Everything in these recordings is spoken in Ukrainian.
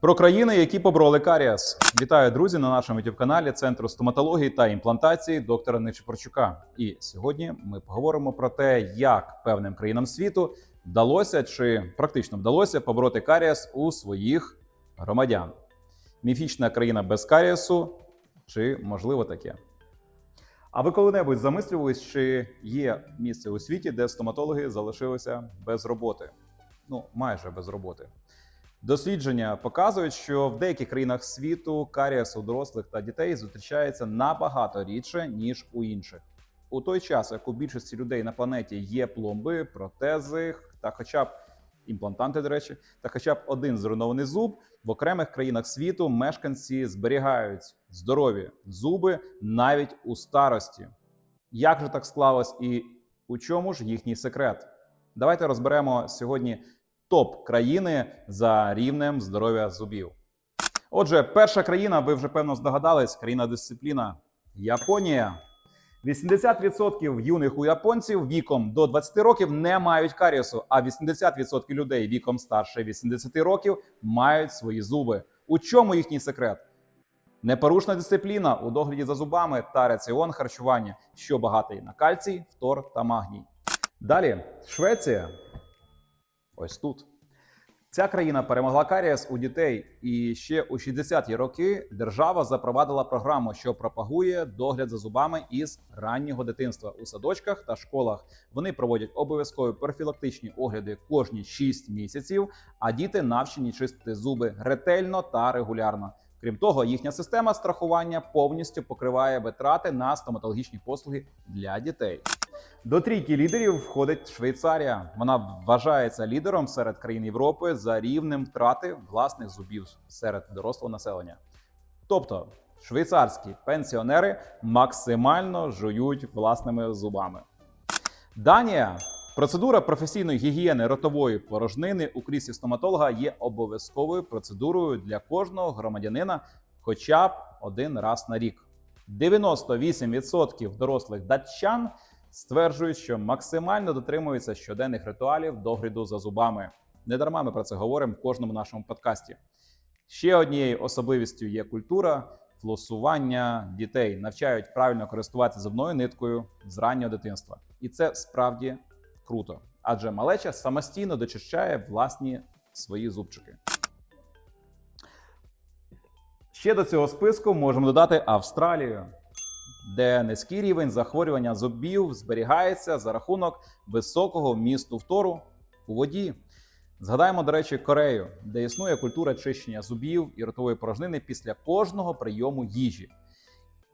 Про країни, які побороли каріас. Вітаю, друзі, на нашому youtube каналі Центру стоматології та імплантації доктора Нечипорчука. І сьогодні ми поговоримо про те, як певним країнам світу вдалося чи практично вдалося побороти каріас у своїх громадян. Міфічна країна без каріасу, чи можливо таке? А ви коли-небудь замислювались, чи є місце у світі, де стоматологи залишилися без роботи? Ну, майже без роботи. Дослідження показують, що в деяких країнах світу каріас у дорослих та дітей зустрічається набагато рідше ніж у інших. У той час, як у більшості людей на планеті є пломби, протези та хоча б імплантанти, до речі, та хоча б один зруйнований зуб, в окремих країнах світу мешканці зберігають здорові зуби навіть у старості. Як же так склалось і у чому ж їхній секрет? Давайте розберемо сьогодні топ країни за рівнем здоров'я зубів. Отже, перша країна, ви вже певно здогадались, країна дисципліна Японія. 80% юних у японців віком до 20 років не мають карієсу, а 80% людей віком старше 80 років мають свої зуби. У чому їхній секрет? Непорушна дисципліна у догляді за зубами та раціон харчування, що багатий на кальцій, фтор та магній. Далі Швеція. Ось тут. Ця країна перемогла карієс у дітей, і ще у 60-ті роки держава запровадила програму, що пропагує догляд за зубами із раннього дитинства у садочках та школах. Вони проводять обов'язкові профілактичні огляди кожні 6 місяців, а діти навчені чистити зуби ретельно та регулярно. Крім того, їхня система страхування повністю покриває витрати на стоматологічні послуги для дітей. До трійки лідерів входить Швейцарія. Вона вважається лідером серед країн Європи за рівнем втрати власних зубів серед дорослого населення. Тобто, швейцарські пенсіонери максимально жують власними зубами. Данія. Процедура професійної гігієни ротової порожнини у кріслі стоматолога є обов'язковою процедурою для кожного громадянина хоча б один раз на рік. 98% дорослих датчан стверджують, що максимально дотримуються щоденних ритуалів догляду за зубами. Недарма ми про це говоримо в кожному нашому подкасті. Ще однією особливістю є культура флосування дітей. Навчають правильно користуватися зубною ниткою з раннього дитинства. І це справді круто, адже малеча самостійно дочищає власні свої зубчики. Ще до цього списку можемо додати Австралію, де низький рівень захворювання зубів зберігається за рахунок високого вмісту фтору у воді. Згадаємо, до речі, Корею, де існує культура чищення зубів і ротової порожнини після кожного прийому їжі.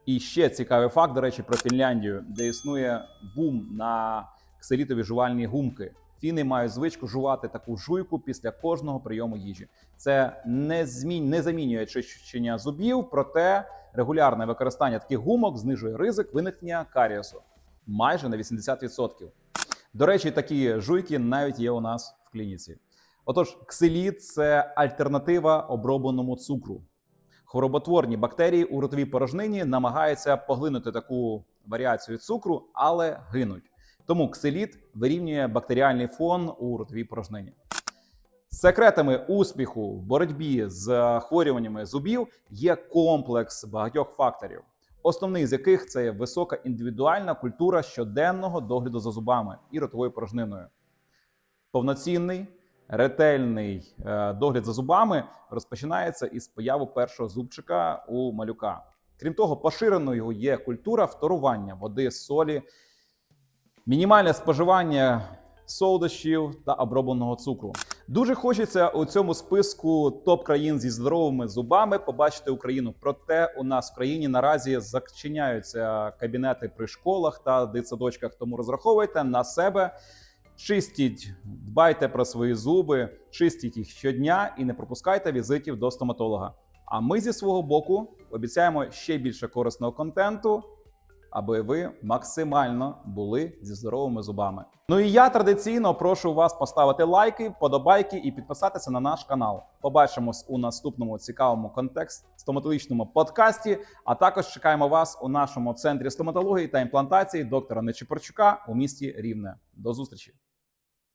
І ще цікавий факт, до речі, про Фінляндію, де існує бум на кселітові жувальні гумки. Фіни мають звичку жувати таку жуйку після кожного прийому їжі. Це не змін... не замінює чищення зубів, проте регулярне використання таких гумок знижує ризик виникнення карієсу майже на 80%. До речі, такі жуйки навіть є у нас в клініці. Отож, ксиліт це альтернатива обробленому цукру. Хвороботворні бактерії у ротовій порожнині намагаються поглинути таку варіацію цукру, але гинуть. Тому ксиліт вирівнює бактеріальний фон у ротовій порожнині. Секретами успіху в боротьбі з захворюваннями зубів є комплекс багатьох факторів, основний з яких це висока індивідуальна культура щоденного догляду за зубами і ротовою порожниною. Повноцінний, ретельний е, догляд за зубами розпочинається із появи першого зубчика у малюка. Крім того, поширеною є культура вторування води, солі, мінімальне споживання солодощів та обробленого цукру. Дуже хочеться у цьому списку топ країн зі здоровими зубами побачити Україну. Проте у нас в країні наразі зачиняються кабінети при школах та дитсадочках. Тому розраховуйте на себе. Чистіть, дбайте про свої зуби, чистіть їх щодня і не пропускайте візитів до стоматолога. А ми зі свого боку обіцяємо ще більше корисного контенту, аби ви максимально були зі здоровими зубами. Ну і я традиційно прошу вас поставити лайки, вподобайки і підписатися на наш канал. Побачимось у наступному цікавому контекст стоматологічному подкасті. А також чекаємо вас у нашому центрі стоматології та імплантації доктора Нечипорчука у місті Рівне. До зустрічі!